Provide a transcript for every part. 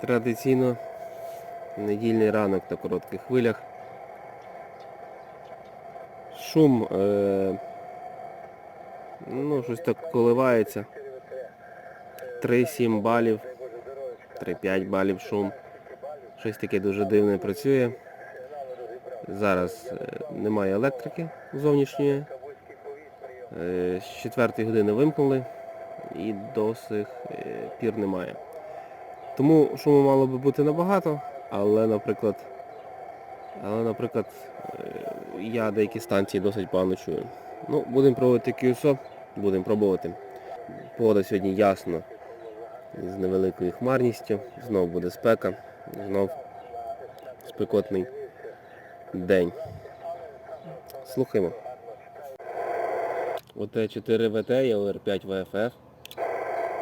Традиційно недільний ранок на коротких хвилях. Шум е, ну, щось так коливається. 3-7 балів, 3-5 балів шум. Щось таке дуже дивне працює. Зараз е, немає електрики зовнішньої. Е, З 4 години вимкнули і до сих е, пір немає. Тому шуму мало би бути набагато, але, наприклад, але, наприклад, е, я деякі станції досить погано чую. Ну, будемо пробувати QSO, будемо пробувати. Погода сьогодні ясно, з невеликою хмарністю, знов буде спека, знов спекотний день. Слухаємо. ОТ4 ВТ є ОР5 ВФФ.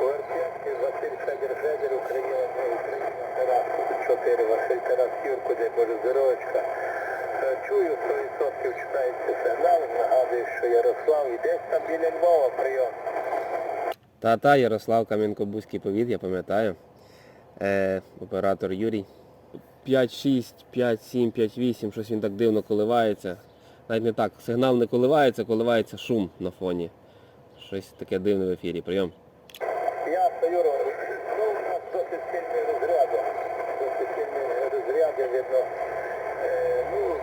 Уерп'янський Василь Федір Федір, Україна, Україна, Тарас, 4, Василь де Боже здоровечка. Е, Чую, 100% читається сигнал, нагадую, що Ярослав і там біля Львова прийом. Та-та, Ярослав Кам'янко-Бузький повіт, я пам'ятаю. Е, оператор Юрій. 5-6, 5-7, 5-8, щось він так дивно коливається. Навіть не так, сигнал не коливається, коливається шум на фоні. Щось таке дивне в ефірі. Прийом. Ясно, Юро, ну, у нас досить сильний розряд. Досить сильний Е, ну,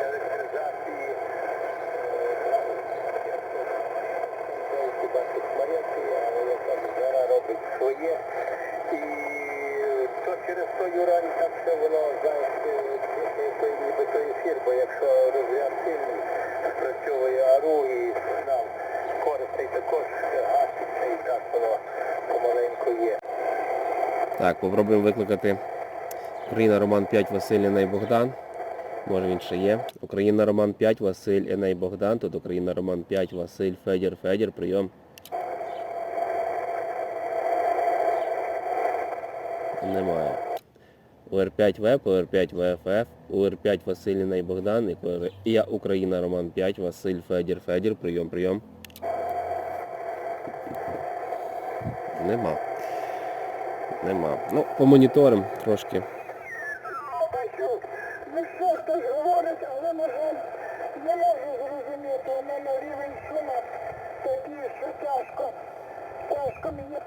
електризації. смарянки, але я кажу, робить своє. І то через то Юра і так все воно, знаєш, е, той ніби той ефір, бо якщо розряд і так воно помаленьку є. Так, попробуємо викликати Україна Роман 5 Василь Еней Богдан. Може він ще є. Україна Роман 5 Василь Еней Богдан. Тут Україна Роман 5 Василь Федір Федір. Прийом. Немає. УР5 ВЕП, УР5 ВФФ, УР5 Василь Еней Богдан і я Україна Роман 5 Василь Федір Федір. Прийом, прийом. Нема. Нема. Ну, помоніторимо трошки. Бачу, ну що хтось говорить, але, не можу зрозуміти. У мене рівень шума такий, що тяжко. Тяжко мені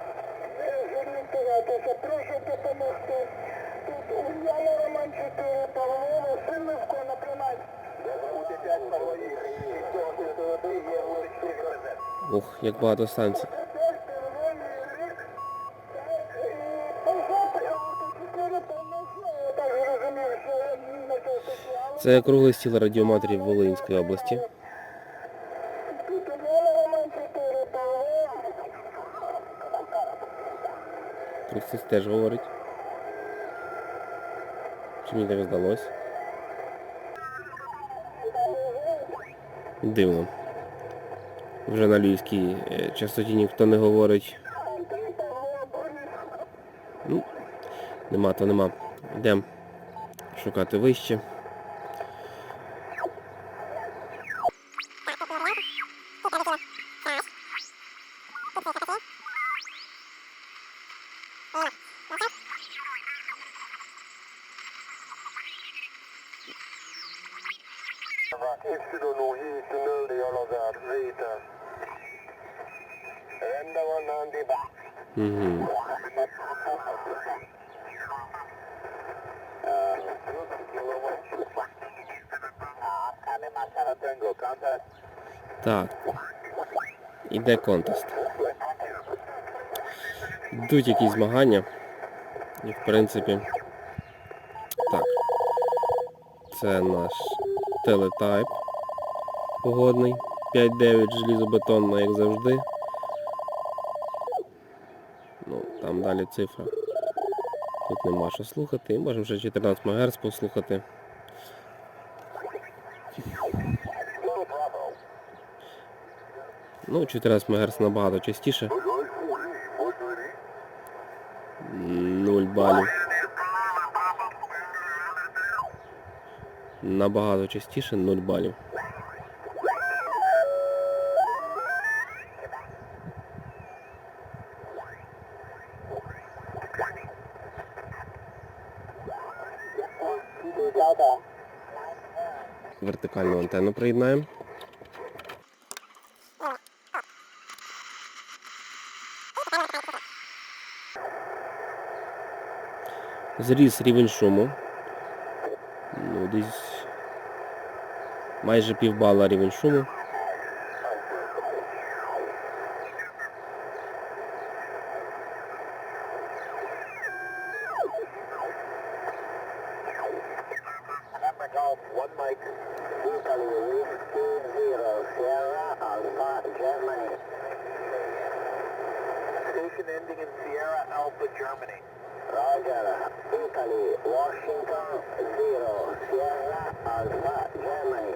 зорієнтуватися. Прошу допомогти. Тут Ульяна Роман 4, Павло, Васильівко, напрямай. Буде 5 Павло і є вуличний газет. Ух, як багато станцій. Це круглий стіл радіоматерів Волинської області. Тут теж говорить. Чи мені так здалось? Дивно. Вже на львівській е, частоті ніхто не говорить. Ну, нема, то нема. Йдемо шукати вище. Ypsilon OJ till 0, jag lagar vita. Vända varannan, det är bara... Угу. Так. Іде контест. Йдуть якісь змагання. І в принципі. Так. Це наш телетайп погодний. 5-9 желізобетонна, як завжди. Ну, там далі цифра. Тут нема що слухати. Можемо ще 14 МГц послухати. Ну, 14 МГц набагато частіше. 0 балів. набагато частіше 0 балів. Вертикальну антенну приєднаємо. Зріс рівень шуму. Ну, десь майже півбала рівень шуму. Italy, Washington, Zero, Sierra Alpha, Germany.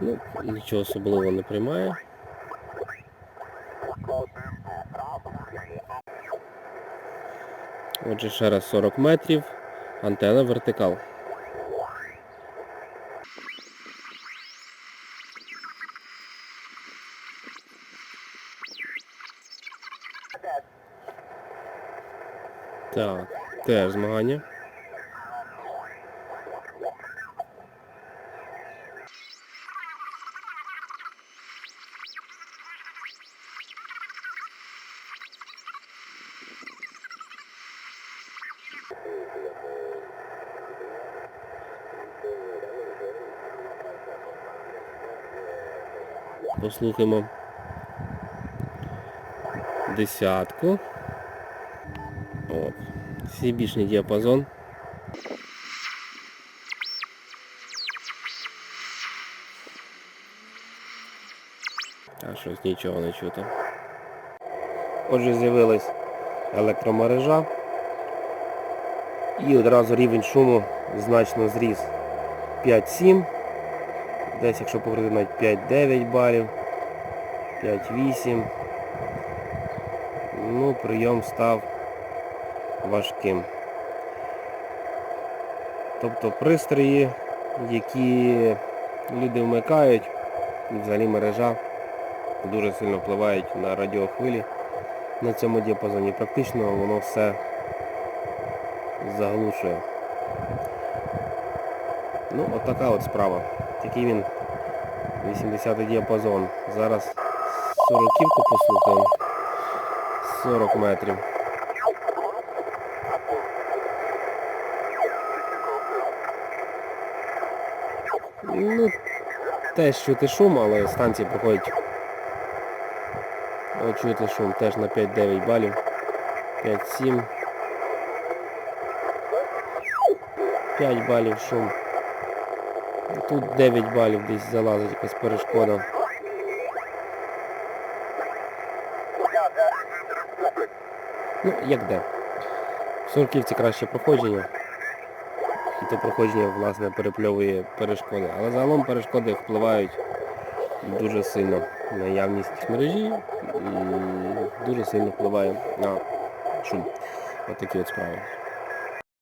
Ну, нічого особливого не приймає. Отже, ще раз 40 метрів. Антенна вертикал. Так, теж змагання. Послухаємо десятку. О, сібічний діапазон. А щось нічого не чути. Отже, з'явилась електромережа. І одразу рівень шуму значно зріс 5-7. Десь, якщо покрити навіть 5-9 балів, 5-8. Ну, прийом став важким. Тобто пристрої, які люди вмикають, і взагалі мережа дуже сильно впливають на радіохвилі на цьому діапазоні. Практично воно все заглушує. Ну, от от справа. Такий він 80-й діапазон. Зараз 40-ківку послухаємо. 40 метрів. Ну, теж чути шум, але станції проходять. От чути шум теж на 5-9 балів. 5-7. 5 балів шум. Тут 9 балів десь залазить якась перешкода. Ну, як де. В Сороківці краще проходження. І то проходження, власне, перепльовує перешкоди. Але загалом перешкоди впливають дуже сильно на явність мережі дуже сильно впливає на шум. Ось такі от справи.